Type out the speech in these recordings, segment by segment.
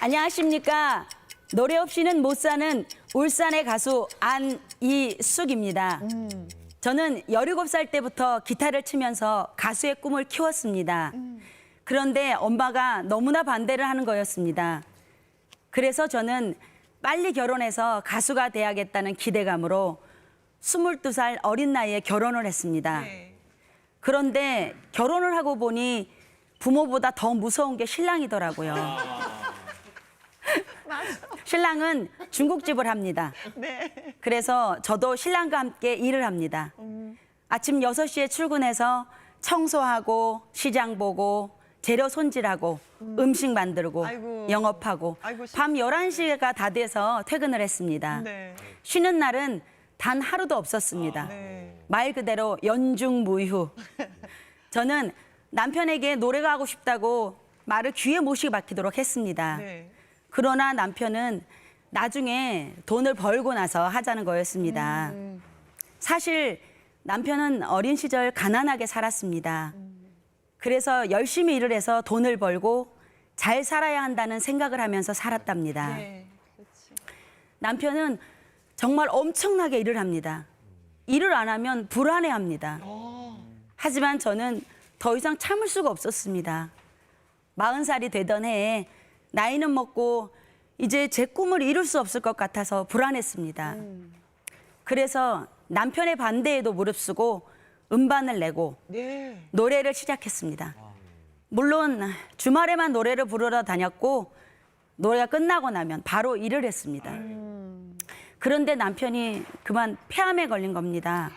안녕하십니까. 노래 없이는 못 사는 울산의 가수 안이숙입니다. 저는 17살 때부터 기타를 치면서 가수의 꿈을 키웠습니다. 그런데 엄마가 너무나 반대를 하는 거였습니다. 그래서 저는 빨리 결혼해서 가수가 돼야겠다는 기대감으로 22살 어린 나이에 결혼을 했습니다. 그런데 결혼을 하고 보니 부모보다 더 무서운 게 신랑이더라고요. 신랑은 중국집을 합니다. 네. 그래서 저도 신랑과 함께 일을 합니다. 아침 6시에 출근해서 청소하고 시장 보고 재료 손질하고 음. 식 만들고 아이고. 영업하고 아이고, 시- 밤 11시가 다 돼서 퇴근을 했습니다. 네. 쉬는 날은 단 하루도 없었습니다. 네. 말 그대로 연중무휴. 저는 남편에게 노래가 하고 싶다고 말을 귀에 못이 박히도록 했습니다. 네. 그러나 남편은 나중에 돈을 벌고 나서 하자는 거였습니다. 사실 남편은 어린 시절 가난하게 살았습니다. 그래서 열심히 일을 해서 돈을 벌고 잘 살아야 한다는 생각을 하면서 살았답니다. 네. 남편은 정말 엄청나게 일을 합니다. 일을 안 하면 불안해합니다. 하지만 저는 더 이상 참을 수가 없었습니다. 마흔 살이 되던 해에 나이는 먹고 이제 제 꿈을 이룰 수 없을 것 같아서 불안했습니다. 그래서 남편의 반대에도 무릅쓰고 음반을 내고 네. 노래를 시작했습니다. 물론 주말에만 노래를 부르러 다녔고 노래가 끝나고 나면 바로 일을 했습니다. 그런데 남편이 그만 폐암에 걸린 겁니다.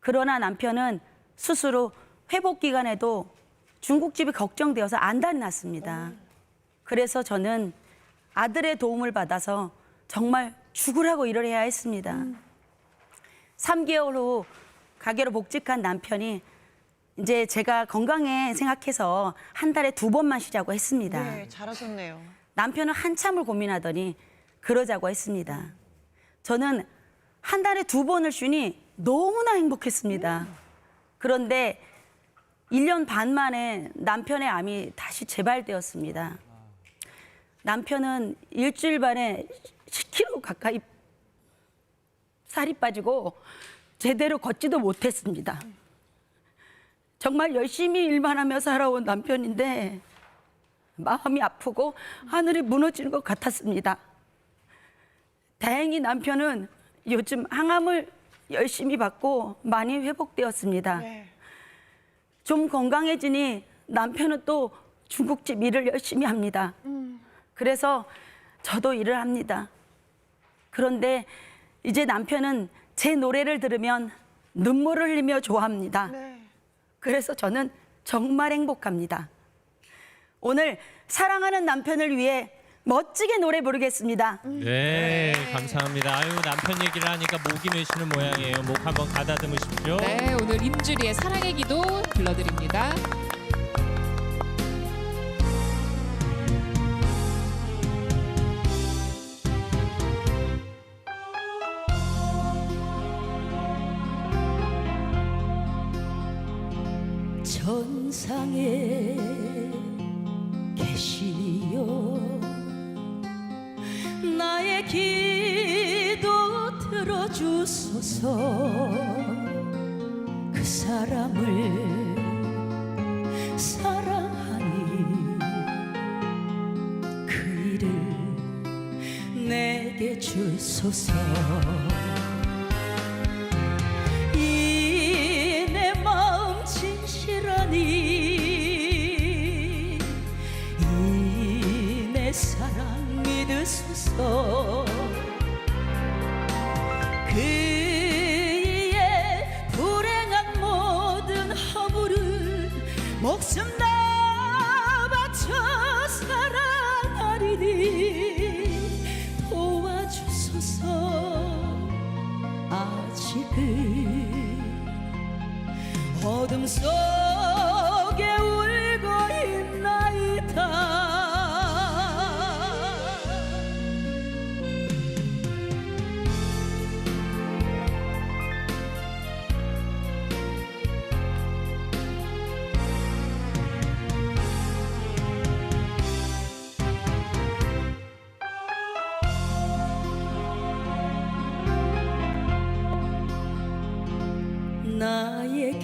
그러나 남편은 스스로 회복 기간에도 중국집이 걱정되어서 안달이 났습니다. 그래서 저는 아들의 도움을 받아서 정말 죽으라고 일을 해야 했습니다. 3개월 후 가게로 복직한 남편이 이제 제가 건강에 생각해서 한 달에 두 번만 쉬자고 했습니다. 네. 잘하셨네요. 남편은 한참을 고민하더니 그러자고 했습니다. 저는 한 달에 두 번을 쉬니 너무나 행복했습니다. 그런데 1년 반 만에 남편의 암이 다시 재발되었습니다. 남편은 일주일 만에 10kg 가까이 살이 빠지고 제대로 걷지도 못했습니다. 정말 열심히 일만 하며 살아온 남편인데 마음이 아프고 하늘이 무너지는 것 같았습니다. 다행히 남편은 요즘 항암을 열심히 받고 많이 회복되었습니다. 네. 좀 건강해지니 남편은 또 중국집 일을 열심히 합니다. 그래서 저도 일을 합니다. 그런데 이제 남편은 제 노래를 들으면 눈물을 흘리며 좋아합니다. 네. 그래서 저는 정말 행복합니다. 오늘 사랑하는 남편을 위해 멋지게 노래 부르겠습니다. 네, 감사합니다. 아유 남편 얘기를 하니까 목이 메시는 모양이에요. 목 한번 가다듬으십시오. 네, 오늘 임주리의 사랑의 기도 불러드립니다. 천상에 계시니요 나의 기도 들어주소서. 그 사람을 사랑하니 그 일을 내게 주소서 사랑 믿으소서 그의 불행한 모든 허물을 목숨 다 바쳐 사랑하리니 도와주소서. 아직은 어둠 속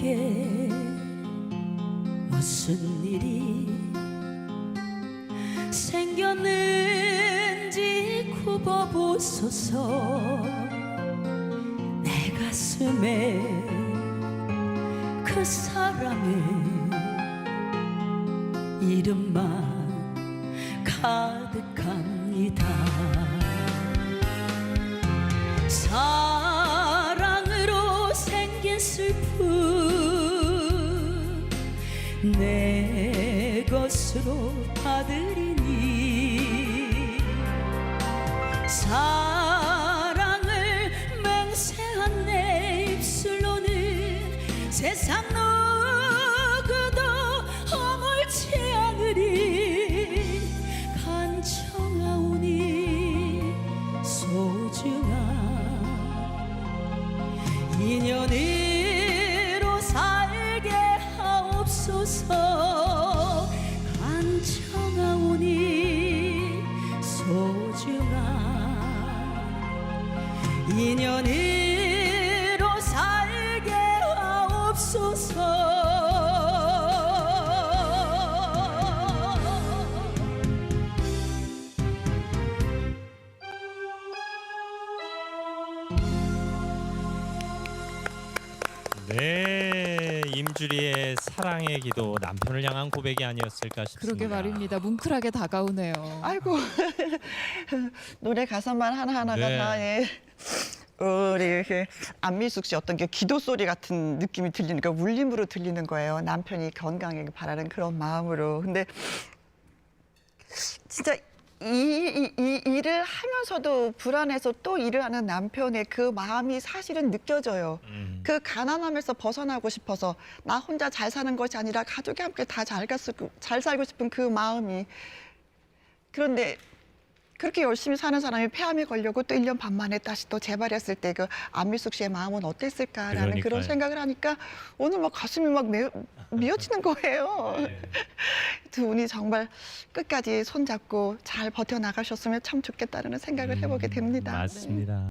내게 무슨 일이 생겼는지 굽어보소서 내 가슴에 그 사람의 이름만 가득합니다. 내 것으로 받으리니 사랑을 맹세한 내 입술로는 세상 누 네, 임주리의 사랑의 기도 남편을 향한 고백이 아니었을까 싶습니다. 그러게 말입니다. 뭉클하게 다가오네요. 아이고 노래 가사만 하나 하나가 네. 다 예. 우리 그 안미숙 씨 어떤 게 기도 소리 같은 느낌이 들리는 거 울림으로 들리는 거예요. 남편이 건강하게 바라는 그런 마음으로. 근데 진짜 이, 이, 이 일을 하면서도 불안해서 또 일을 하는 남편의 그 마음이 사실은 느껴져요. 음. 그 가난함에서 벗어나고 싶어서 나 혼자 잘 사는 것이 아니라 가족이 함께 다잘잘 살고 싶은 그 마음이 그런데 그렇게 열심히 사는 사람이 폐암에 걸려고 또 1년 반 만에 다시 또 재발했을 때 그 안미숙 씨의 마음은 어땠을까라는 그러니까요. 그런 생각을 하니까 오늘 막 가슴이 막 미, 미어지는 거예요. 네. 두 분이 정말 끝까지 손잡고 잘 버텨나가셨으면 참 좋겠다는 생각을 해보게 됩니다. 음, 맞습니다.